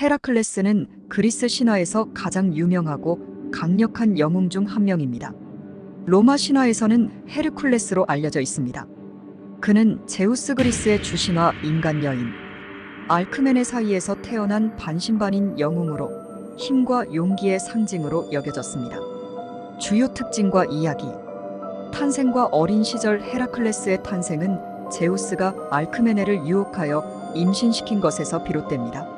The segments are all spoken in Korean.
헤라클레스는 그리스 신화에서 가장 유명하고 강력한 영웅 중 한 명입니다. 로마 신화에서는 헤르쿨레스로 알려져 있습니다. 그는 제우스 그리스의 주신화 인간 여인 알크멘의 사이에서 태어난 반신반인 영웅으로 힘과 용기의 상징으로 여겨졌습니다. 주요 특징과 이야기 탄생과 어린 시절 헤라클레스의 탄생은 제우스가 알크메네를 유혹하여 임신시킨 것에서 비롯됩니다.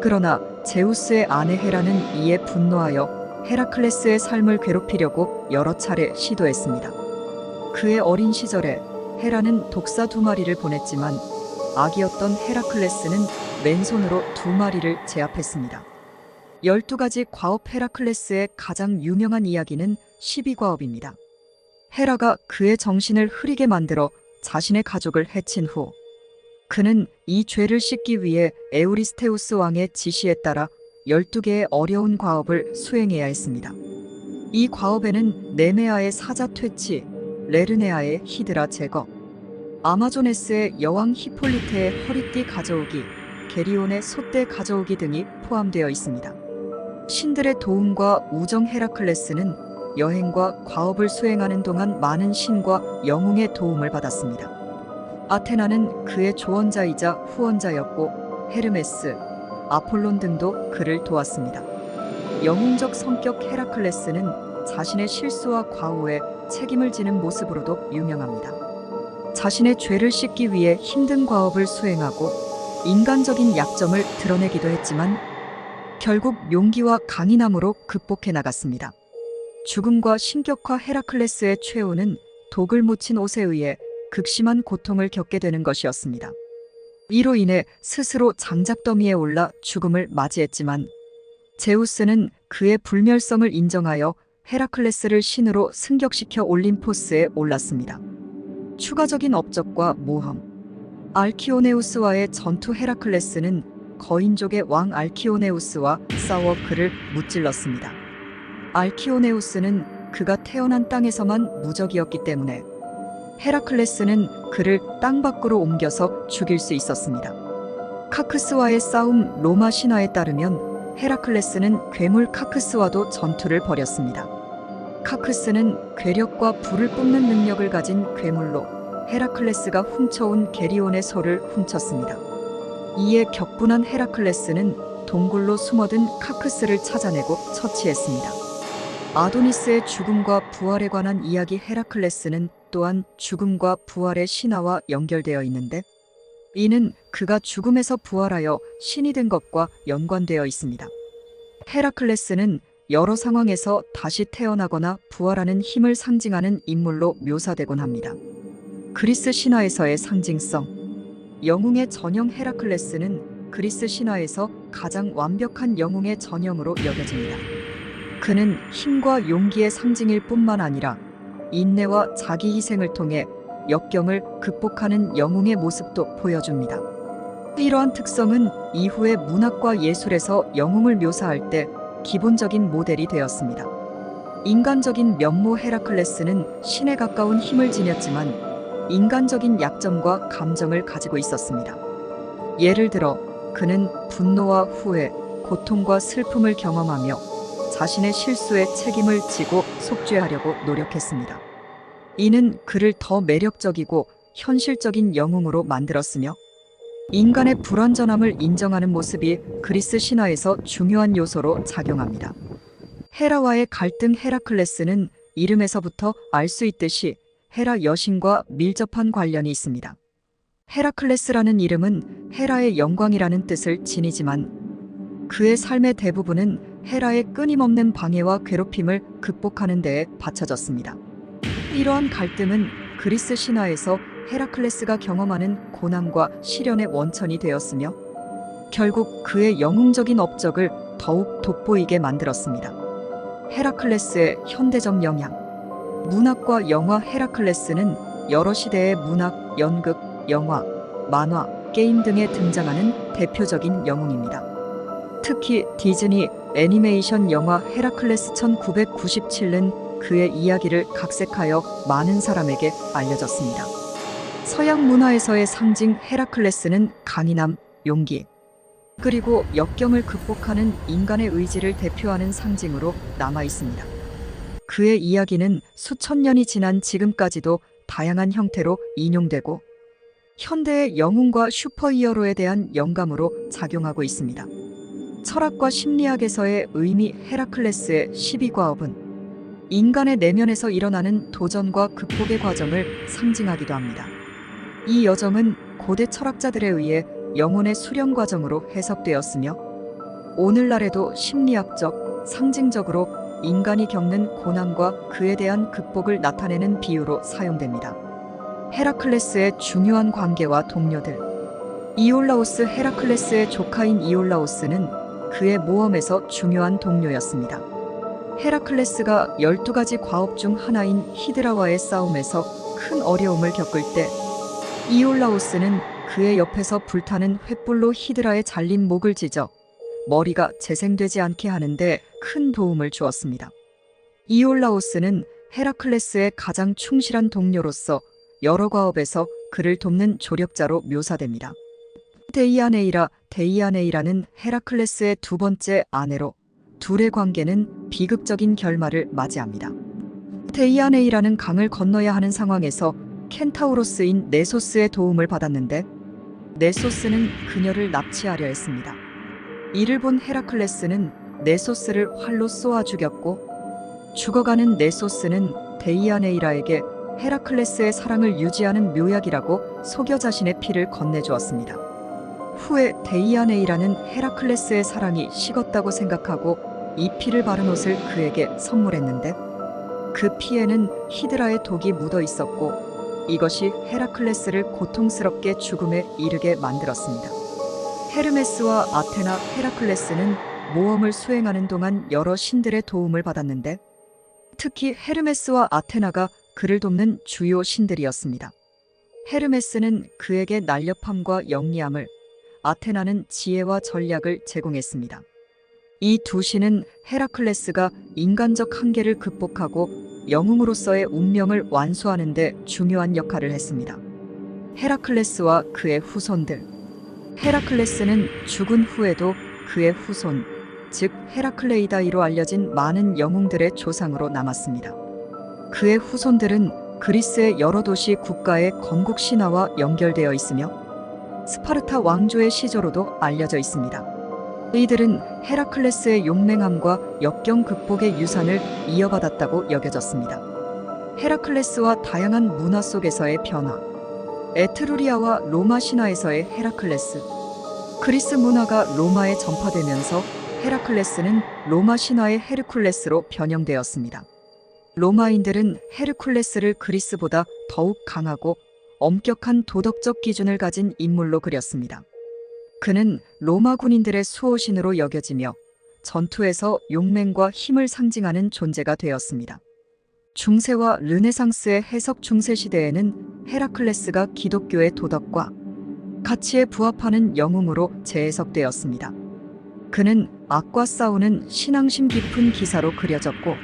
그러나 제우스의 아내 헤라는 이에 분노하여 헤라클레스의 삶을 괴롭히려고 여러 차례 시도했습니다. 그의 어린 시절에 헤라는 독사 두 마리를 보냈지만 아기였던 헤라클레스는 맨손으로 두 마리를 제압했습니다. 12가지 과업 헤라클레스의 가장 유명한 이야기는 12과업입니다. 헤라가 그의 정신을 흐리게 만들어 자신의 가족을 해친 후 그는 이 죄를 씻기 위해 에우리스테우스 왕의 지시에 따라 12개의 어려운 과업을 수행해야 했습니다. 이 과업에는 네메아의 사자 퇴치, 레르네아의 히드라 제거, 아마조네스의 여왕 히폴리테의 허리띠 가져오기, 게리온의 소떼 가져오기 등이 포함되어 있습니다. 신들의 도움과 우정 헤라클레스는 여행과 과업을 수행하는 동안 많은 신과 영웅의 도움을 받았습니다. 아테나는 그의 조언자이자 후원자였고 헤르메스, 아폴론 등도 그를 도왔습니다. 영웅적 성격 헤라클레스는 자신의 실수와 과오에 책임을 지는 모습으로도 유명합니다. 자신의 죄를 씻기 위해 힘든 과업을 수행하고 인간적인 약점을 드러내기도 했지만 결국 용기와 강인함으로 극복해 나갔습니다. 죽음과 신격화 헤라클레스의 최후는 독을 묻힌 옷에 의해 극심한 고통을 겪게 되는 것이었습니다. 이로 인해 스스로 장작더미에 올라 죽음을 맞이했지만 제우스는 그의 불멸성을 인정하여 헤라클레스를 신으로 승격시켜 올림포스에 올랐습니다. 추가적인 업적과 모험 알키오네우스와의 전투 헤라클레스는 거인족의 왕 알키오네우스와 싸워 그를 무찔렀습니다. 알키오네우스는 그가 태어난 땅에서만 무적이었기 때문에 헤라클레스는 그를 땅 밖으로 옮겨서 죽일 수 있었습니다. 카크스와의 싸움 로마 신화에 따르면 헤라클레스는 괴물 카크스와도 전투를 벌였습니다. 카크스는 괴력과 불을 뿜는 능력을 가진 괴물로 헤라클레스가 훔쳐온 게리온의 소를 훔쳤습니다. 이에 격분한 헤라클레스는 동굴로 숨어든 카크스를 찾아내고 처치했습니다. 아도니스의 죽음과 부활에 관한 이야기 헤라클레스는 또한 죽음과 부활의 신화와 연결되어 있는데 이는 그가 죽음에서 부활하여 신이 된 것과 연관되어 있습니다. 헤라클레스는 여러 상황에서 다시 태어나거나 부활하는 힘을 상징하는 인물로 묘사되곤 합니다. 그리스 신화에서의 상징성 영웅의 전형 헤라클레스는 그리스 신화에서 가장 완벽한 영웅의 전형으로 여겨집니다. 그는 힘과 용기의 상징일 뿐만 아니라 인내와 자기 희생을 통해 역경을 극복하는 영웅의 모습도 보여줍니다. 이러한 특성은 이후의 문학과 예술에서 영웅을 묘사할 때 기본적인 모델이 되었습니다. 인간적인 면모 헤라클레스는 신에 가까운 힘을 지녔지만 인간적인 약점과 감정을 가지고 있었습니다. 예를 들어 그는 분노와 후회, 고통과 슬픔을 경험하며 자신의 실수에 책임을 지고 속죄하려고 노력했습니다. 이는 그를 더 매력적이고 현실적인 영웅으로 만들었으며 인간의 불완전함을 인정하는 모습이 그리스 신화에서 중요한 요소로 작용합니다. 헤라와의 갈등 헤라클레스는 이름에서부터 알 수 있듯이 헤라 여신과 밀접한 관련이 있습니다. 헤라클레스라는 이름은 헤라의 영광이라는 뜻을 지니지만 그의 삶의 대부분은 헤라의 끊임없는 방해와 괴롭힘을 극복하는 데에 바쳐졌습니다. 이러한 갈등은 그리스 신화에서 헤라클레스가 경험하는 고난과 시련의 원천이 되었으며 결국 그의 영웅적인 업적을 더욱 돋보이게 만들었습니다. 헤라클레스의 현대적 영향 문학과 영화 헤라클레스는 여러 시대의 문학, 연극, 영화, 만화, 게임 등에 등장하는 대표적인 영웅입니다. 특히 디즈니 애니메이션 영화 헤라클레스 1997은 그의 이야기를 각색하여 많은 사람에게 알려졌습니다. 서양 문화에서의 상징 헤라클레스는 강인함, 용기, 그리고 역경을 극복하는 인간의 의지를 대표하는 상징으로 남아 있습니다. 그의 이야기는 수천 년이 지난 지금까지도 다양한 형태로 인용되고 현대의 영웅과 슈퍼히어로에 대한 영감으로 작용하고 있습니다. 철학과 심리학에서의 의미 헤라클레스의 12과업은 인간의 내면에서 일어나는 도전과 극복의 과정을 상징하기도 합니다. 이 여정은 고대 철학자들에 의해 영혼의 수련 과정으로 해석되었으며 오늘날에도 심리학적, 상징적으로 인간이 겪는 고난과 그에 대한 극복을 나타내는 비유로 사용됩니다. 헤라클레스의 중요한 관계와 동료들. 이올라오스 헤라클레스의 조카인 이올라오스는 그의 모험에서 중요한 동료였습니다. 헤라클레스가 12가지 과업 중 하나인 히드라와의 싸움에서 큰 어려움을 겪을 때 이올라오스는 그의 옆에서 불타는 횃불로 히드라의 잘린 목을 찢어 머리가 재생되지 않게 하는데 큰 도움을 주었습니다. 이올라오스는 헤라클레스의 가장 충실한 동료로서 여러 과업에서 그를 돕는 조력자로 묘사됩니다. 데이아네이라 데이아네이라는 헤라클레스의 두 번째 아내로 둘의 관계는 비극적인 결말을 맞이합니다. 데이아네이라는 강을 건너야 하는 상황에서 켄타우로스인 네소스의 도움을 받았는데 네소스는 그녀를 납치하려 했습니다. 이를 본 헤라클레스는 네소스를 활로 쏘아 죽였고 죽어가는 네소스는 데이아네이라에게 헤라클레스의 사랑을 유지하는 묘약이라고 속여 자신의 피를 건네주었습니다. 후에 데이아네이라는 헤라클레스의 사랑이 식었다고 생각하고 이 피를 바른 옷을 그에게 선물했는데 그 피에는 히드라의 독이 묻어 있었고 이것이 헤라클레스를 고통스럽게 죽음에 이르게 만들었습니다. 헤르메스와 아테나 헤라클레스는 모험을 수행하는 동안 여러 신들의 도움을 받았는데 특히 헤르메스와 아테나가 그를 돕는 주요 신들이었습니다. 헤르메스는 그에게 날렵함과 영리함을, 아테나는 지혜와 전략을 제공했습니다. 이 두 신은 헤라클레스가 인간적 한계를 극복하고 영웅으로서의 운명을 완수하는 데 중요한 역할을 했습니다. 헤라클레스와 그의 후손들. 헤라클레스는 죽은 후에도 그의 후손, 즉 헤라클레이다이로 알려진 많은 영웅들의 조상으로 남았습니다. 그의 후손들은 그리스의 여러 도시 국가의 건국 신화와 연결되어 있으며 스파르타 왕조의 시조로도 알려져 있습니다. 이들은 헤라클레스의 용맹함과 역경 극복의 유산을 이어받았다고 여겨졌습니다. 헤라클레스와 다양한 문화 속에서의 변화. 에트루리아와 로마 신화에서의 헤라클레스. 그리스 문화가 로마에 전파되면서 헤라클레스는 로마 신화의 헤르쿨레스로 변형되었습니다. 로마인들은 헤르쿨레스를 그리스보다 더욱 강하고 엄격한 도덕적 기준을 가진 인물로 그렸습니다. 그는 로마 군인들의 수호신으로 여겨지며 전투에서 용맹과 힘을 상징하는 존재가 되었습니다. 중세와 르네상스의 해석 중세 시대에는 헤라클레스가 기독교의 도덕과 가치에 부합하는 영웅으로 재해석되었습니다. 그는 악과 싸우는 신앙심 깊은 기사로 그려졌고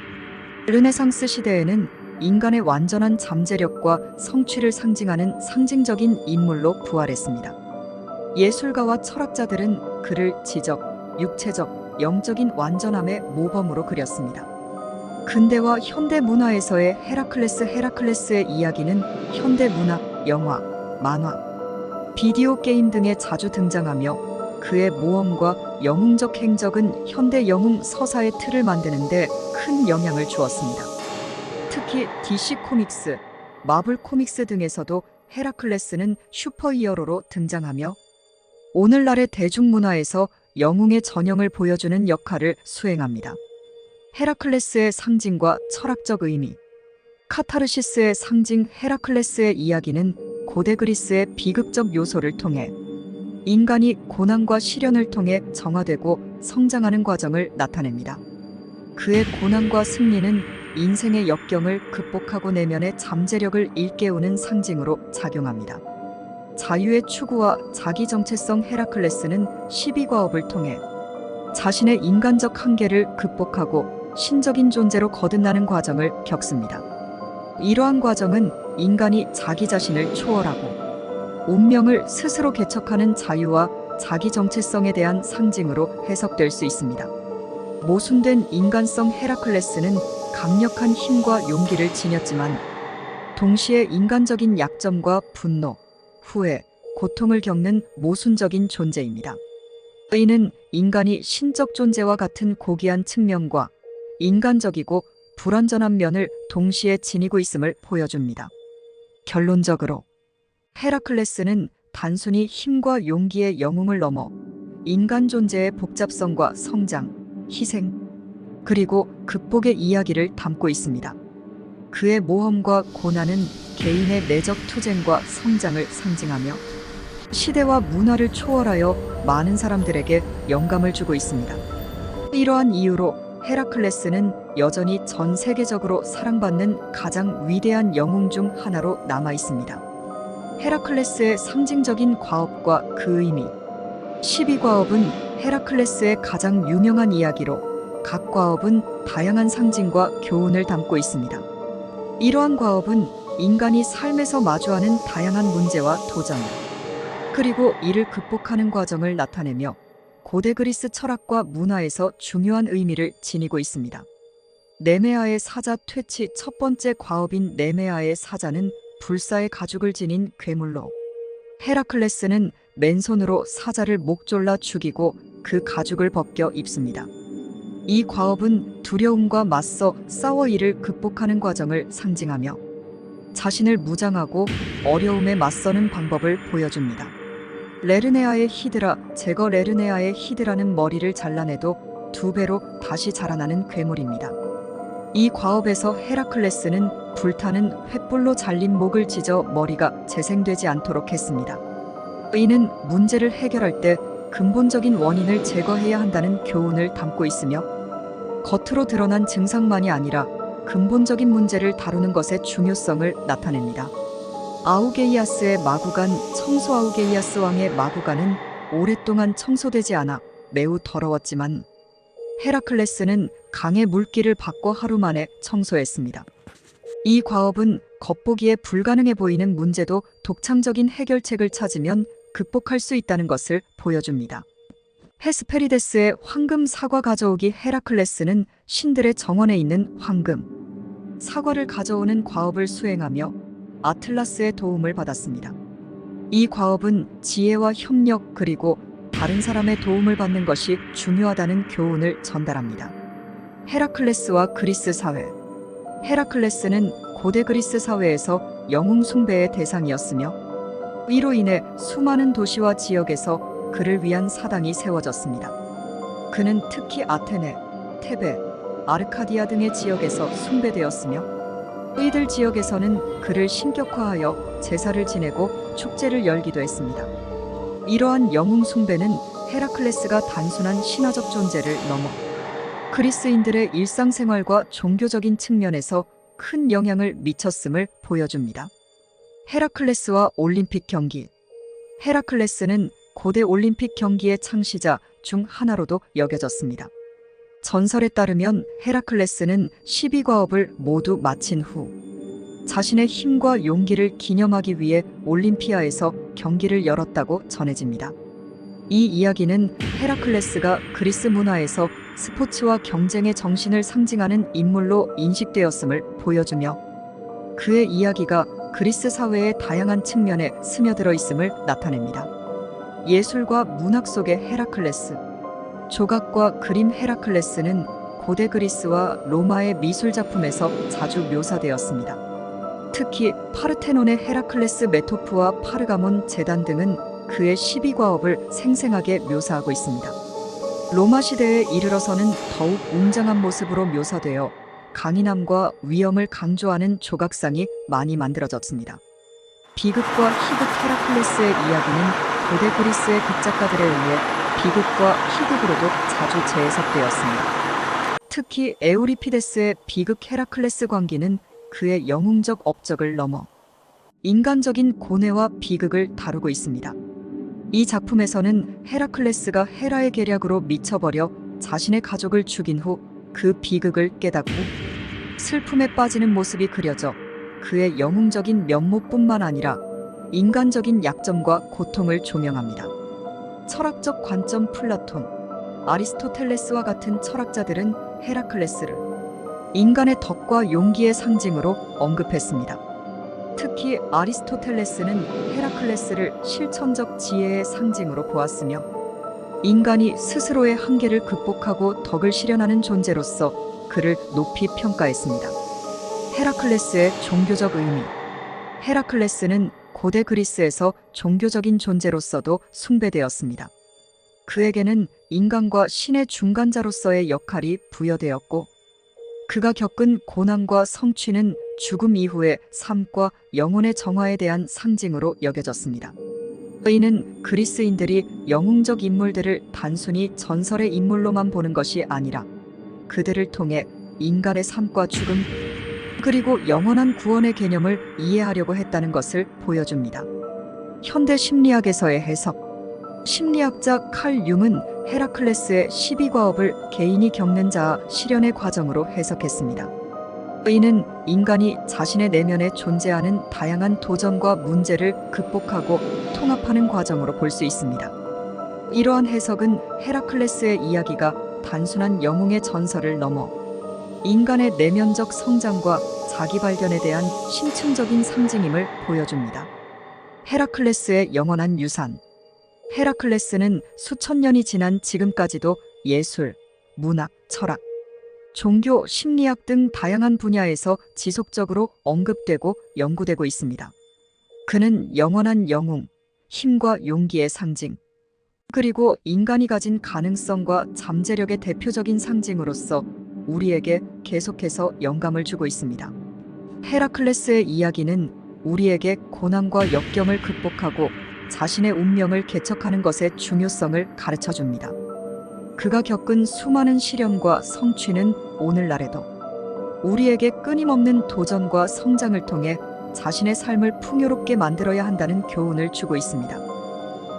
르네상스 시대에는 인간의 완전한 잠재력과 성취를 상징하는 상징적인 인물로 부활했습니다. 예술가와 철학자들은 그를 지적, 육체적, 영적인 완전함의 모범으로 그렸습니다. 근대와 현대 문화에서의 헤라클레스 헤라클레스의 이야기는 현대 문화, 영화, 만화, 비디오 게임 등에 자주 등장하며 그의 모험과 영웅적 행적은 현대 영웅 서사의 틀을 만드는데 큰 영향을 주었습니다. 특히 DC 코믹스, 마블 코믹스 등에서도 헤라클레스는 슈퍼히어로로 등장하며 오늘날의 대중문화에서 영웅의 전형을 보여주는 역할을 수행합니다. 헤라클레스의 상징과 철학적 의미 카타르시스의 상징 헤라클레스의 이야기는 고대 그리스의 비극적 요소를 통해 인간이 고난과 시련을 통해 정화되고 성장하는 과정을 나타냅니다. 그의 고난과 승리는 인생의 역경을 극복하고 내면의 잠재력을 일깨우는 상징으로 작용합니다. 자유의 추구와 자기 정체성 헤라클레스는 12과업을 통해 자신의 인간적 한계를 극복하고 신적인 존재로 거듭나는 과정을 겪습니다. 이러한 과정은 인간이 자기 자신을 초월하고 운명을 스스로 개척하는 자유와 자기 정체성에 대한 상징으로 해석될 수 있습니다. 모순된 인간성 헤라클레스는 강력한 힘과 용기를 지녔지만 동시에 인간적인 약점과 분노, 후회, 고통을 겪는 모순적인 존재입니다. 이는 인간이 신적 존재와 같은 고귀한 측면과 인간적이고 불완전한 면을 동시에 지니고 있음을 보여줍니다. 결론적으로 헤라클레스는 단순히 힘과 용기의 영웅을 넘어 인간 존재의 복잡성과 성장, 희생, 그리고 극복의 이야기를 담고 있습니다. 그의 모험과 고난은 개인의 내적 투쟁과 성장을 상징하며 시대와 문화를 초월하여 많은 사람들에게 영감을 주고 있습니다. 이러한 이유로 헤라클레스는 여전히 전 세계적으로 사랑받는 가장 위대한 영웅 중 하나로 남아 있습니다. 헤라클레스의 상징적인 과업과 그 의미. 12과업은 헤라클레스의 가장 유명한 이야기로 각 과업은 다양한 상징과 교훈을 담고 있습니다. 이러한 과업은 인간이 삶에서 마주하는 다양한 문제와 도전, 그리고 이를 극복하는 과정을 나타내며 고대 그리스 철학과 문화에서 중요한 의미를 지니고 있습니다. 네메아의 사자 퇴치 첫 번째 과업인 네메아의 사자는 불사의 가죽을 지닌 괴물로 헤라클레스는 맨손으로 사자를 목 졸라 죽이고 그 가죽을 벗겨 입습니다. 이 과업은 두려움과 맞서 싸워 이를 극복하는 과정을 상징하며 자신을 무장하고 어려움에 맞서는 방법을 보여줍니다. 레르네아의 히드라, 제거 레르네아의 히드라는 머리를 잘라내도 두 배로 다시 자라나는 괴물입니다. 이 과업에서 헤라클레스는 불타는 횃불로 잘린 목을 찢어 머리가 재생되지 않도록 했습니다. 이는 문제를 해결할 때 근본적인 원인을 제거해야 한다는 교훈을 담고 있으며 겉으로 드러난 증상만이 아니라 근본적인 문제를 다루는 것의 중요성을 나타냅니다. 아우게이아스의 마구간 청소 아우게이아스 왕의 마구간은 오랫동안 청소되지 않아 매우 더러웠지만 헤라클레스는 강의 물기를 받고 하루 만에 청소했습니다. 이 과업은 겉보기에 불가능해 보이는 문제도 독창적인 해결책을 찾으면 극복할 수 있다는 것을 보여줍니다. 헤스페리데스의 황금 사과 가져오기 헤라클레스는 신들의 정원에 있는 황금 사과를 가져오는 과업을 수행하며 아틀라스의 도움을 받았습니다. 이 과업은 지혜와 협력 그리고 다른 사람의 도움을 받는 것이 중요하다는 교훈을 전달합니다. 헤라클레스와 그리스 사회 헤라클레스는 고대 그리스 사회에서 영웅 숭배의 대상이었으며 이로 인해 수많은 도시와 지역에서 그를 위한 사당이 세워졌습니다. 그는 특히 아테네, 테베, 아르카디아 등의 지역에서 숭배되었으며 이들 지역에서는 그를 신격화하여 제사를 지내고 축제를 열기도 했습니다. 이러한 영웅 숭배는 헤라클레스가 단순한 신화적 존재를 넘어 그리스인들의 일상생활과 종교적인 측면에서 큰 영향을 미쳤음을 보여줍니다. 헤라클레스와 올림픽 경기 헤라클레스는 고대 올림픽 경기의 창시자 중 하나로도 여겨졌습니다. 전설에 따르면 헤라클레스는 12과업을 모두 마친 후 자신의 힘과 용기를 기념하기 위해 올림피아에서 경기를 열었다고 전해집니다. 이 이야기는 헤라클레스가 그리스 문화에서 스포츠와 경쟁의 정신을 상징하는 인물로 인식되었음을 보여주며 그의 이야기가 그리스 사회의 다양한 측면에 스며들어 있음을 나타냅니다. 예술과 문학 속의 헤라클레스 조각과 그림 헤라클레스는 고대 그리스와 로마의 미술 작품에서 자주 묘사되었습니다. 특히 파르테논의 헤라클레스 메토프와 파르가몬 재단 등은 그의 12과업을 생생하게 묘사하고 있습니다. 로마 시대에 이르러서는 더욱 웅장한 모습으로 묘사되어 강인함과 위엄을 강조하는 조각상이 많이 만들어졌습니다. 비극과 희극 헤라클레스의 이야기는 고대 그리스의 극작가들에 의해 비극과 희극으로도 자주 재해석되었습니다. 특히 에우리피데스의 비극 헤라클레스 광기는 그의 영웅적 업적을 넘어 인간적인 고뇌와 비극을 다루고 있습니다. 이 작품에서는 헤라클레스가 헤라의 계략으로 미쳐버려 자신의 가족을 죽인 후 그 비극을 깨닫고 슬픔에 빠지는 모습이 그려져 그의 영웅적인 면모뿐만 아니라 인간적인 약점과 고통을 조명합니다. 철학적 관점 플라톤, 아리스토텔레스와 같은 철학자들은 헤라클레스를 인간의 덕과 용기의 상징으로 언급했습니다. 특히 아리스토텔레스는 헤라클레스를 실천적 지혜의 상징으로 보았으며 인간이 스스로의 한계를 극복하고 덕을 실현하는 존재로서 그를 높이 평가했습니다. 헤라클레스의 종교적 의미 헤라클레스는 고대 그리스에서 종교적인 존재로서도 숭배되었습니다. 그에게는 인간과 신의 중간자로서의 역할이 부여되었고 그가 겪은 고난과 성취는 죽음 이후의 삶과 영혼의 정화에 대한 상징으로 여겨졌습니다. 이는 그리스인들이 영웅적 인물들을 단순히 전설의 인물로만 보는 것이 아니라 그들을 통해 인간의 삶과 죽음 그리고 영원한 구원의 개념을 이해하려고 했다는 것을 보여줍니다. 현대 심리학에서의 해석 심리학자 칼 융은 헤라클레스의 12과업을 개인이 겪는 자아 실현의 과정으로 해석했습니다. 이는 인간이 자신의 내면에 존재하는 다양한 도전과 문제를 극복하고 통합하는 과정으로 볼 수 있습니다. 이러한 해석은 헤라클레스의 이야기가 단순한 영웅의 전설을 넘어 인간의 내면적 성장과 자기 발견에 대한 심층적인 상징임을 보여줍니다. 헤라클레스의 영원한 유산 헤라클레스는 수천 년이 지난 지금까지도 예술, 문학, 철학, 종교, 심리학 등 다양한 분야에서 지속적으로 언급되고 연구되고 있습니다. 그는 영원한 영웅, 힘과 용기의 상징, 그리고 인간이 가진 가능성과 잠재력의 대표적인 상징으로서 우리에게 계속해서 영감을 주고 있습니다. 헤라클레스의 이야기는 우리에게 고난과 역경을 극복하고 자신의 운명을 개척하는 것의 중요성을 가르쳐 줍니다. 그가 겪은 수많은 시련과 성취는 오늘날에도 우리에게 끊임없는 도전과 성장을 통해 자신의 삶을 풍요롭게 만들어야 한다는 교훈을 주고 있습니다.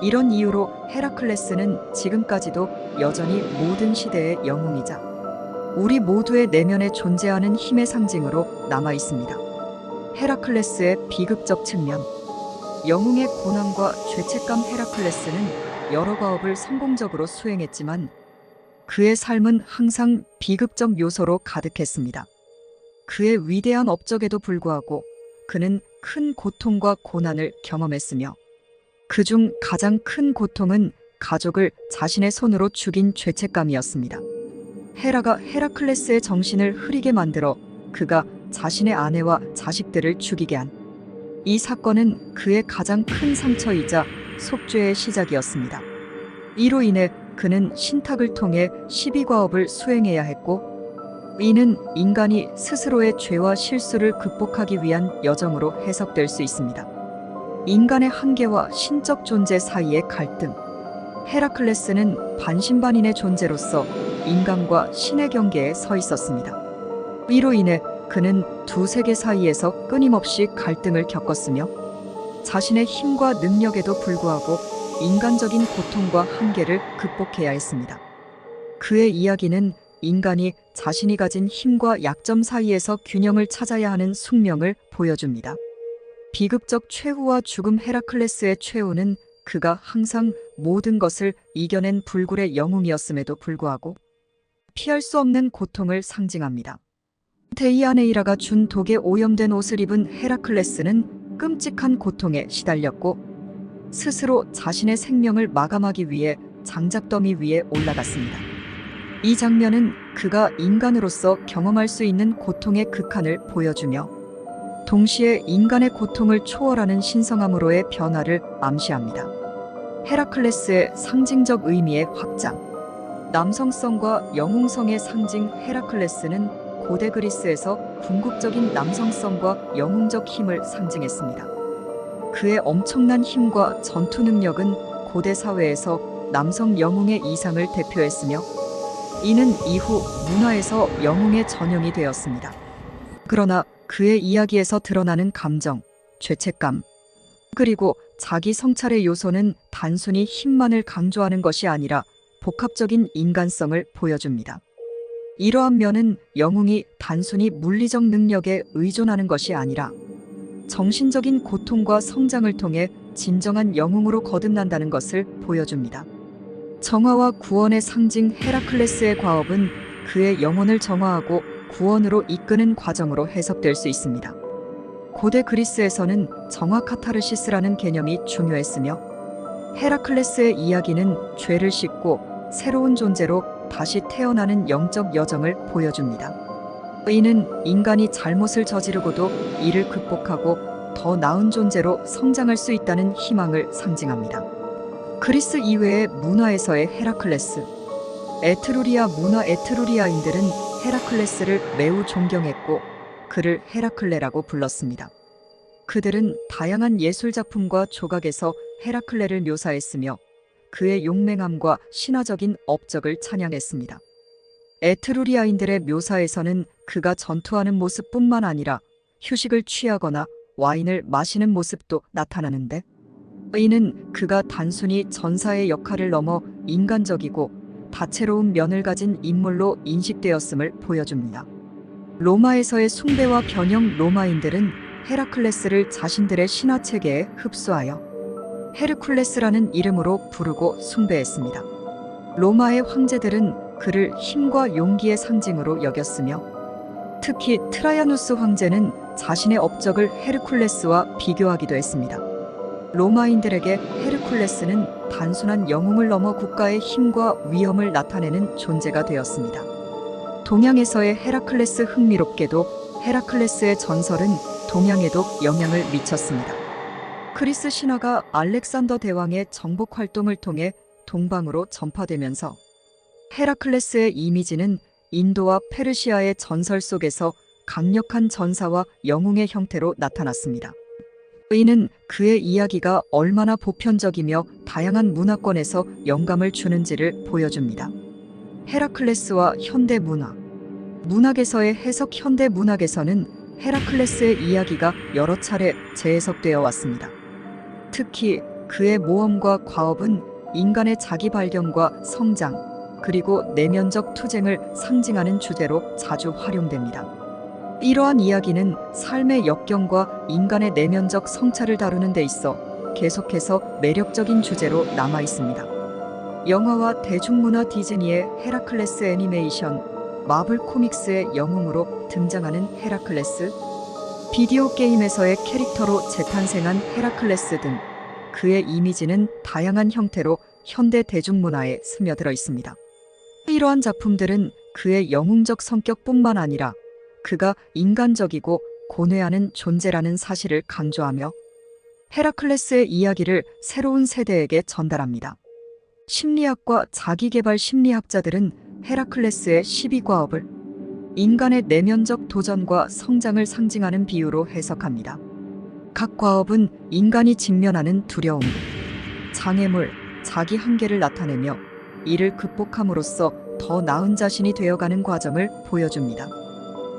이런 이유로 헤라클레스는 지금까지도 여전히 모든 시대의 영웅이자 우리 모두의 내면에 존재하는 힘의 상징으로 남아 있습니다. 헤라클레스의 비극적 측면 영웅의 고난과 죄책감 헤라클레스는 여러 과업을 성공적으로 수행했지만 그의 삶은 항상 비극적 요소로 가득했습니다. 그의 위대한 업적에도 불구하고 그는 큰 고통과 고난을 경험했으며 그중 가장 큰 고통은 가족을 자신의 손으로 죽인 죄책감이었습니다. 헤라가 헤라클레스의 정신을 흐리게 만들어 그가 자신의 아내와 자식들을 죽이게 한 이 사건은 그의 가장 큰 상처이자 속죄의 시작이었습니다. 이로 인해 그는 신탁을 통해 12과업을 수행해야 했고 이는 인간이 스스로의 죄와 실수를 극복하기 위한 여정으로 해석될 수 있습니다. 인간의 한계와 신적 존재 사이의 갈등. 헤라클레스는 반신반인의 존재로서 인간과 신의 경계에 서 있었습니다. 이로 인해 그는 두 세계 사이에서 끊임없이 갈등을 겪었으며 자신의 힘과 능력에도 불구하고 인간적인 고통과 한계를 극복해야 했습니다. 그의 이야기는 인간이 자신이 가진 힘과 약점 사이에서 균형을 찾아야 하는 숙명을 보여줍니다. 비극적 최후와 죽음 헤라클레스의 최후는 그가 항상 모든 것을 이겨낸 불굴의 영웅이었음에도 불구하고 피할 수 없는 고통을 상징합니다. 데이아네이라가 준 독에 오염된 옷을 입은 헤라클레스는 끔찍한 고통에 시달렸고 스스로 자신의 생명을 마감하기 위해 장작더미 위에 올라갔습니다. 이 장면은 그가 인간으로서 경험할 수 있는 고통의 극한을 보여주며 동시에 인간의 고통을 초월하는 신성함으로의 변화를 암시합니다. 헤라클레스의 상징적 의미의 확장. 남성성과 영웅성의 상징 헤라클레스는 고대 그리스에서 궁극적인 남성성과 영웅적 힘을 상징했습니다. 그의 엄청난 힘과 전투 능력은 고대 사회에서 남성 영웅의 이상을 대표했으며 이는 이후 문화에서 영웅의 전형이 되었습니다. 그러나 그의 이야기에서 드러나는 감정, 죄책감, 그리고 자기 성찰의 요소는 단순히 힘만을 강조하는 것이 아니라 복합적인 인간성을 보여줍니다. 이러한 면은 영웅이 단순히 물리적 능력에 의존하는 것이 아니라 정신적인 고통과 성장을 통해 진정한 영웅으로 거듭난다는 것을 보여줍니다. 정화와 구원의 상징 헤라클레스의 과업은 그의 영혼을 정화하고 구원으로 이끄는 과정으로 해석될 수 있습니다. 고대 그리스에서는 정화 카타르시스라는 개념이 중요했으며 헤라클레스의 이야기는 죄를 씻고 새로운 존재로 다시 태어나는 영적 여정을 보여줍니다. 이는 인간이 잘못을 저지르고도 이를 극복하고 더 나은 존재로 성장할 수 있다는 희망을 상징합니다. 그리스 이외의 문화에서의 헤라클레스. 에트루리아 문화 에트루리아인들은 헤라클레스를 매우 존경했고 그를 헤라클레라고 불렀습니다. 그들은 다양한 예술 작품과 조각에서 헤라클레를 묘사했으며 그의 용맹함과 신화적인 업적을 찬양했습니다. 에트루리아인들의 묘사에서는 그가 전투하는 모습뿐만 아니라 휴식을 취하거나 와인을 마시는 모습도 나타나는데 이는 그가 단순히 전사의 역할을 넘어 인간적이고 다채로운 면을 가진 인물로 인식되었음을 보여줍니다. 로마에서의 숭배와 변형 로마인들은 헤라클레스를 자신들의 신화 체계에 흡수하여 헤르쿨레스라는 이름으로 부르고 숭배했습니다. 로마의 황제들은 그를 힘과 용기의 상징으로 여겼으며 특히 트라야누스 황제는 자신의 업적을 헤르쿨레스와 비교하기도 했습니다. 로마인들에게 헤르쿨레스는 단순한 영웅을 넘어 국가의 힘과 위엄을 나타내는 존재가 되었습니다. 동양에서의 헤라클레스 흥미롭게도 헤라클레스의 전설은 동양에도 영향을 미쳤습니다. 그리스 신화가 알렉산더 대왕의 정복 활동을 통해 동방으로 전파되면서 헤라클레스의 이미지는 인도와 페르시아의 전설 속에서 강력한 전사와 영웅의 형태로 나타났습니다. 이는 그의 이야기가 얼마나 보편적이며 다양한 문화권에서 영감을 주는지를 보여줍니다. 헤라클레스와 현대 문화. 문학에서의 해석 현대 문학에서는 헤라클레스의 이야기가 여러 차례 재해석되어 왔습니다. 특히 그의 모험과 과업은 인간의 자기 발견과 성장, 그리고 내면적 투쟁을 상징하는 주제로 자주 활용됩니다. 이러한 이야기는 삶의 역경과 인간의 내면적 성찰을 다루는 데 있어 계속해서 매력적인 주제로 남아 있습니다. 영화와 대중문화 디즈니의 헤라클레스 애니메이션, 마블 코믹스의 영웅으로 등장하는 헤라클레스, 비디오 게임에서의 캐릭터로 재탄생한 헤라클레스 등 그의 이미지는 다양한 형태로 현대 대중문화에 스며들어 있습니다. 이러한 작품들은 그의 영웅적 성격뿐만 아니라 그가 인간적이고 고뇌하는 존재라는 사실을 강조하며 헤라클레스의 이야기를 새로운 세대에게 전달합니다. 심리학과 자기개발 심리학자들은 헤라클레스의 12과업을 인간의 내면적 도전과 성장을 상징하는 비유로 해석합니다. 각 과업은 인간이 직면하는 두려움, 장애물, 자기 한계를 나타내며 이를 극복함으로써 더 나은 자신이 되어가는 과정을 보여줍니다.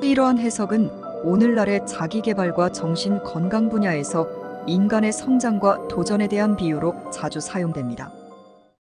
이러한 해석은 오늘날의 자기 개발과 정신 건강 분야에서 인간의 성장과 도전에 대한 비유로 자주 사용됩니다.